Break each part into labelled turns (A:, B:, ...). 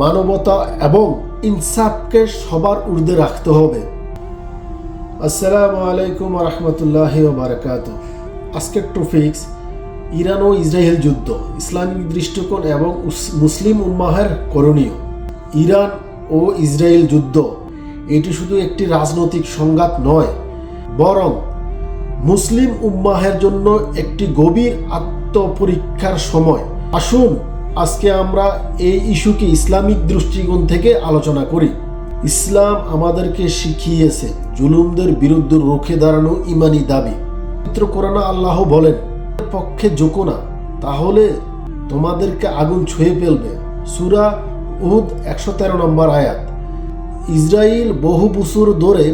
A: মানবতা এবং ইনসাফকে সবার ঊর্ধ্বে রাখতে হবে। আসসালামু আলাইকুম রহমতুল্লাহ বারকাত আজকের টপিক্স, ইরান ও ইসরায়েল যুদ্ধ ইসলামিক দৃষ্টিকোণ এবং মুসলিম উম্মাহের করণীয়। ইরান ও ইসরায়েল যুদ্ধ, এটি শুধু একটি রাজনৈতিক সংঘাত নয়, বরং মুসলিম উম্মাহের জন্য একটি গভীর আত্মপরীক্ষার সময়। আসুন আজকে আমরা এই ইস্যুকে ইসলামিক দৃষ্টিকোণ থেকে আলোচনা করি। ইসলাম আমাদেরকে শিখিয়েছে জুলুমদের বিরুদ্ধে রুখে দাঁড়ানো ইমানি দাবি। পবিত্র কোরআনে আল্লাহ বলেন পক্ষে জোকো না, তাহলে তোমাদেরকে আগুন ছুঁয়ে ফেলবে। সুরা উহুদ একশো তেরো নম্বর আয়াত। ইসরায়েল বহু বছর ধরে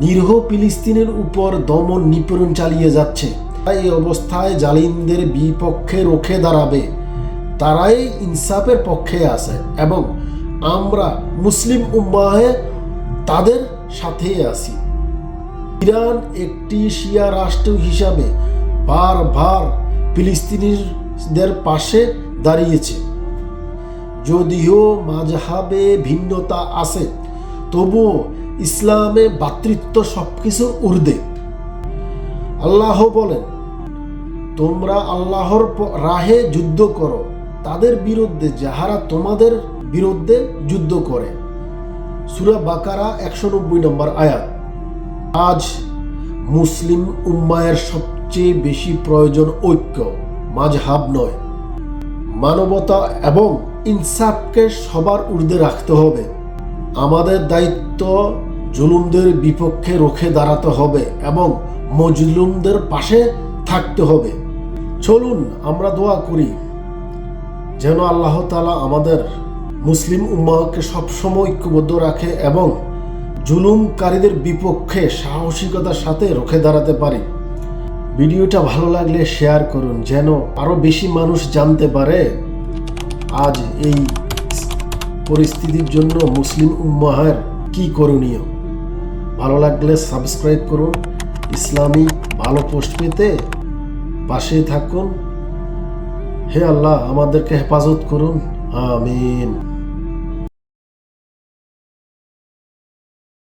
A: নিরীহ ফিলিস্তিনের উপর দমন নিপীড়ন চালিয়ে যাচ্ছে। তাই এই অবস্থায় জালিমদের বিপক্ষে রুখে দাঁড়াবে। তারাই ইনসাফের পক্ষে আছে এবং আমরা মুসলিম উম্মাহে তাদের সাথেই আছি। ইরান একটি শিয়া রাষ্ট্র হিসাবে বারবার ফিলিস্তিনিদের পাশে দাঁড়িয়েছে। যদিও মাঝহাবে ভিন্নতা আছে, তবুও ইসলামে ভাতৃত্ব সবকিছুর ঊর্ধ্বে। আল্লাহ বলেন, তোমরা আল্লাহর রাহে যুদ্ধ করো তাদের বিরুদ্ধে যাহারা তোমাদের বিরুদ্ধে যুদ্ধ করে। সুরা বাকারা একশো নব্বই নম্বর আয়াত। আজ মুসলিম উম্মায়ের সবচেয়ে বেশি প্রয়োজন ঐক্য মাঝহাব নয়। মানবতা এবং ইনসাফকে সবার ঊর্ধ্বে রাখতে হবে। আমাদের দায়িত্ব জুলুমদের বিপক্ষে রুখে দাঁড়াতে হবে এবং মজলুমদের পাশে থাকতে হবে। চলুন আমরা দোয়া করি। যেন আল্লাহ তালা আমাদের মুসলিম উম্মাহকে সবসময় ঐক্যবদ্ধ রাখে এবং জুলুমকারীদের বিপক্ষে সাহসিকতার সাথে রুখে দাঁড়াতে পারি। ভিডিওটা ভালো লাগলে শেয়ার করুন, যেন আরও বেশি মানুষ জানতে পারে আজ এই পরিস্থিতির জন্য মুসলিম উম্মাহের কি করণীয়। ভালো লাগলে সাবস্ক্রাইব করুন ইসলামিক ভালো পোস্ট পেতে পাশে থাকুন। হে আল্লাহ আমাদেরকে হেফাজত করুন। আমিন।